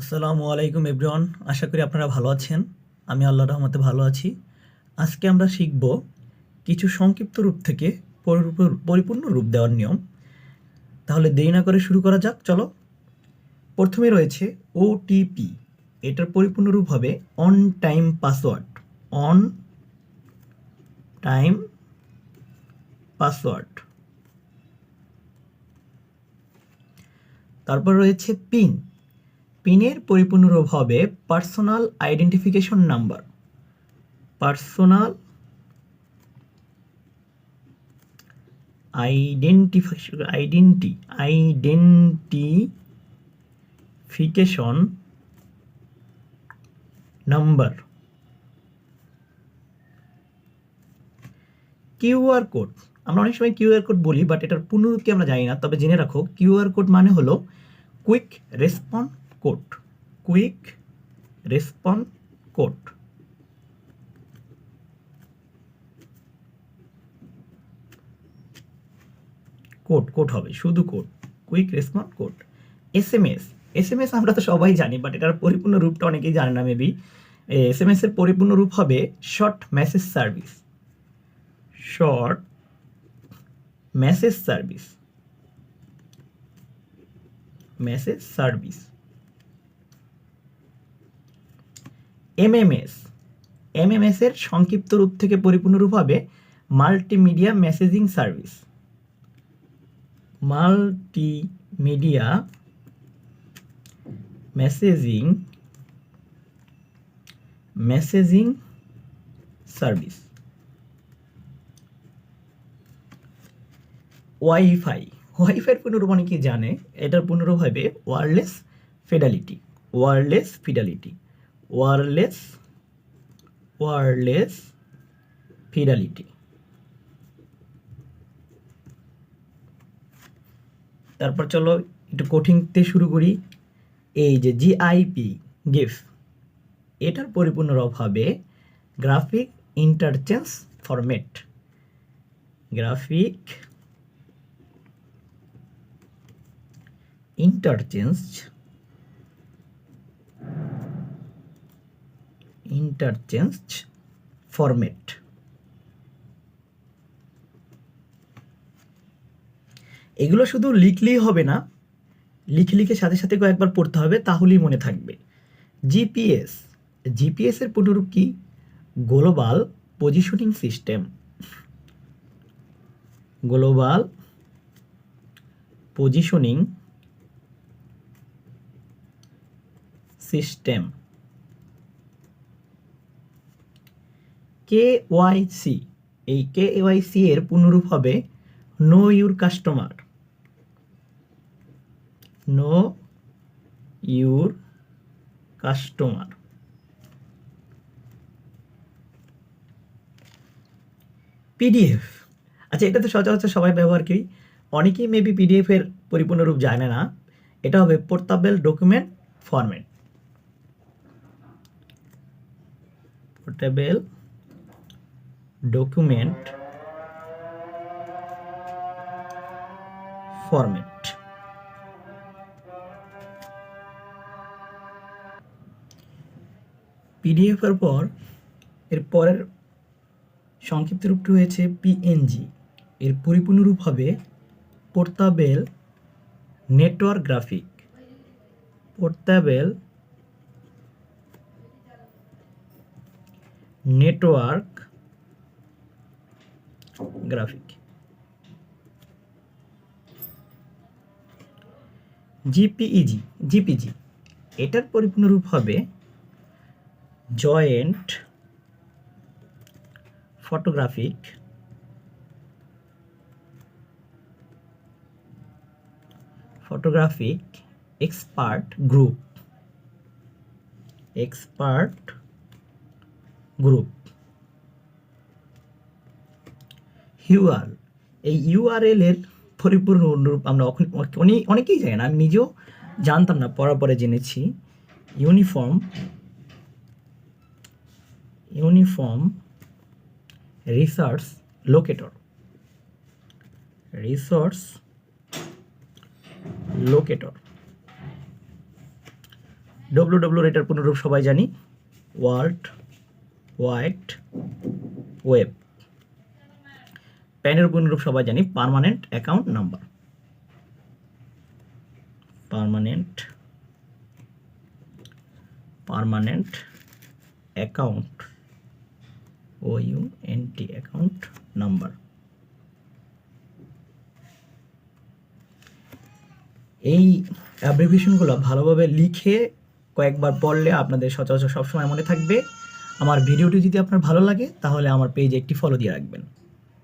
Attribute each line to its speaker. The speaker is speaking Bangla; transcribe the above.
Speaker 1: আসসালামু আলাইকুম এভরিওয়ান, আশা করি আপনারা ভালো আছেন। আমি আল্লাহ রহমতে ভালো আছি। আজকে আমরা শিখব কিছু সংক্ষিপ্ত রূপ থেকে পরিপূর্ণ রূপ দেওয়ার নিয়ম। তাহলে দেরি না করে শুরু করা যাক, চলো। প্রথমে রয়েছে ওটিপি এটার পরিপূর্ণ রূপ হবে one time password one time password তারপর রয়েছে পিন পিনের পরিপূর্ণ রূপ হবে personal identification number. Personal identification identi, identification number. QR code. আমরা অনেক সময় কিউআর কোড বলি, বাট এটার কি আমরা জানি না, তবে জেনে রাখো কিউআর কোড মানে হলো quick response code, quick response code. Code code হবে, শুধু code, quick response code. S M S S M S আমরা তো সবাই জানি বাট এটার পরিপূর্ণ রূপটা অনেকেই জানে না মেবি এস এম এস এর পরিপূর্ণ রূপ হবে short message service short message service message service MMS MMS এর সংক্ষিপ্ত রূপ থেকে পরিপূর্ণ রূপ হবে multimedia messaging service multimedia messaging messaging service wifi ওয়াইফাইয়ের পুনরূপ অনেকে জানে? এটার পুনরূপ হবে wireless fidelity wireless fidelity wireless wireless fidelity. তারপর চলো একটু কঠিনতে শুরু করি। এই যে জিআইপি গিফ এটার পরিপূর্ণ রূপ হবে graphic interchange format. Graphic interchange interchange format. এগুলো শুধু লিখলেই হবে না, লিখে লিখে সাথে সাথে কয়েকবার পড়তে হবে, তাহলেই মনে থাকবে। জিপিএস জিপিএস এর পুনরূপ কি? Global positioning system. Global positioning system. K Y C এই কে ওয়াই সি এর পুনরূপ হবে know your customer know your customer PDF আচ্ছা এটা তো সচরাচর সবাই ব্যবহার করি। অনেকেই মেবি পিডিএফ এর পরিপূর্ণ রূপ জানে না। এটা হবে portable document format portable document format PDF এর পর, এর পরের সংক্ষিপ্ত রূপটি হয়েছে পিএনজি এর পরিপূর্ণ রূপ হবে portable network graphic portable network graphic JPEG JPG এটার পরিপূর্ণ রূপ হবে joint photographic photographic expert group expert group U R এই ইউআরএল এর পরিপূর্ণ অনুরূপ আমরা অনেকেই জানি না, আমি নিজেও জানতাম না, পড়ার পরে জেনেছি। Uniform uniform research locator resource locator W W এটার পুনরূপ সবাই জানি। ওয়ার্ল্ড ওয়াইড ওয়েব প্যানের পুনরূপ সবাই জানি permanent account number permanent permanent account O U N T account number এই অ্যাব্রিভিয়েশনগুলো ভালোভাবে লিখে কয়েকবার পড়লে আপনাদের সচরাচর সবসময় মনে থাকবে। আমার ভিডিওটি যদি আপনার ভালো লাগে, তাহলে আমার পেজে একটি ফলো দিয়ে রাখবেন।